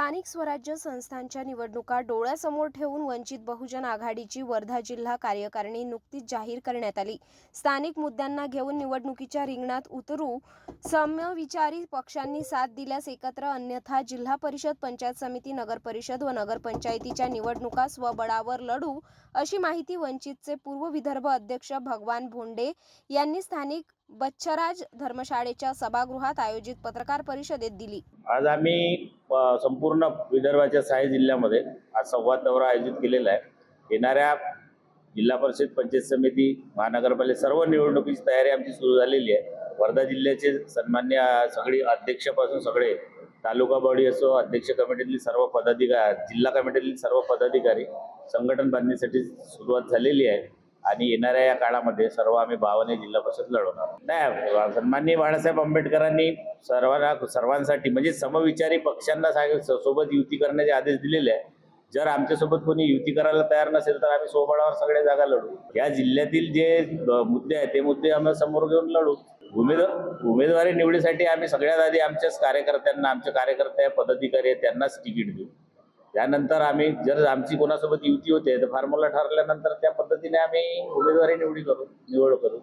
स्थानिक स्वराज्य संस्थांच्या निवडणुका डोळ्यासमोर ठेवून वंचित बहुजन आघाडीची वर्धा जिल्हा कार्यकारिणी नुकतीच जाहीर करण्यात आली. स्थानिक मुद्द्यांना घेऊन निवडणुकीच्या रिंगणात उतरू समविचारी पक्षांनी साथ दिल्यास एकत्र अन्यथा जिल्हा परिषद पंचायत समिती नगर परिषद व नगरपंचायतीच्या निवडणुका स्वबळावर लढू अशी माहिती वंचितचे पूर्व विदर्भ अध्यक्ष भगवान भोंडे यांनी स्थानिक बच्छराज धर्मशाळेच्या सभागृहात आयोजित पत्रकार परिषदेत दिली. आज आम्ही संपूर्ण विदर्भाच्या सहा जिल्ह्यामध्ये आज संवाद दौरा आयोजित केलेला आहे. येणाऱ्या जिल्हा परिषद पंचायत समिती महानगरपालिका सर्व निवडणुकीची तयारी आमची सुरू झालेली आहे. वर्धा जिल्ह्याचे सन्मान्य सगळी अध्यक्षपासून सगळे तालुका बॉडी असो अध्यक्ष कमिटीतील सर्व पदाधिकारी जिल्हा कमिटीतील सर्व पदाधिकारी संघटन बांधणीसाठी सुरुवात झालेली आहे. आणि येणाऱ्या या काळामध्ये सर्व आम्ही भावाने जिल्हा परिषद लढवणार नाही सन्माननीय बाळासाहेब आंबेडकरांनी सर्वांना सर्वांसाठी म्हणजे समविचारी पक्षांना सांग सोबत युती करण्याचे आदेश दिलेले आहे जर आमच्यासोबत कोणी युती करायला तयार नसेल तर आम्ही सोबळावर सगळ्या जागा लढू. या जिल्ह्यातील जे मुद्दे आहेत ते मुद्दे आम्ही समोर घेऊन लढू. उमेदवार उमेदवारी निवडीसाठी आम्ही सगळ्यात आधी आमच्याच कार्यकर्त्यांना आमचे कार्यकर्ते पदाधिकारी आहेत त्यांनाच तिकीट देऊ. त्यानंतर आम्ही जर आमची कोणासोबत युती होते तर फॉर्म्युला ठरल्यानंतर त्या पद्धतीने आम्ही उमेदवारी निवडी करू निवड करू.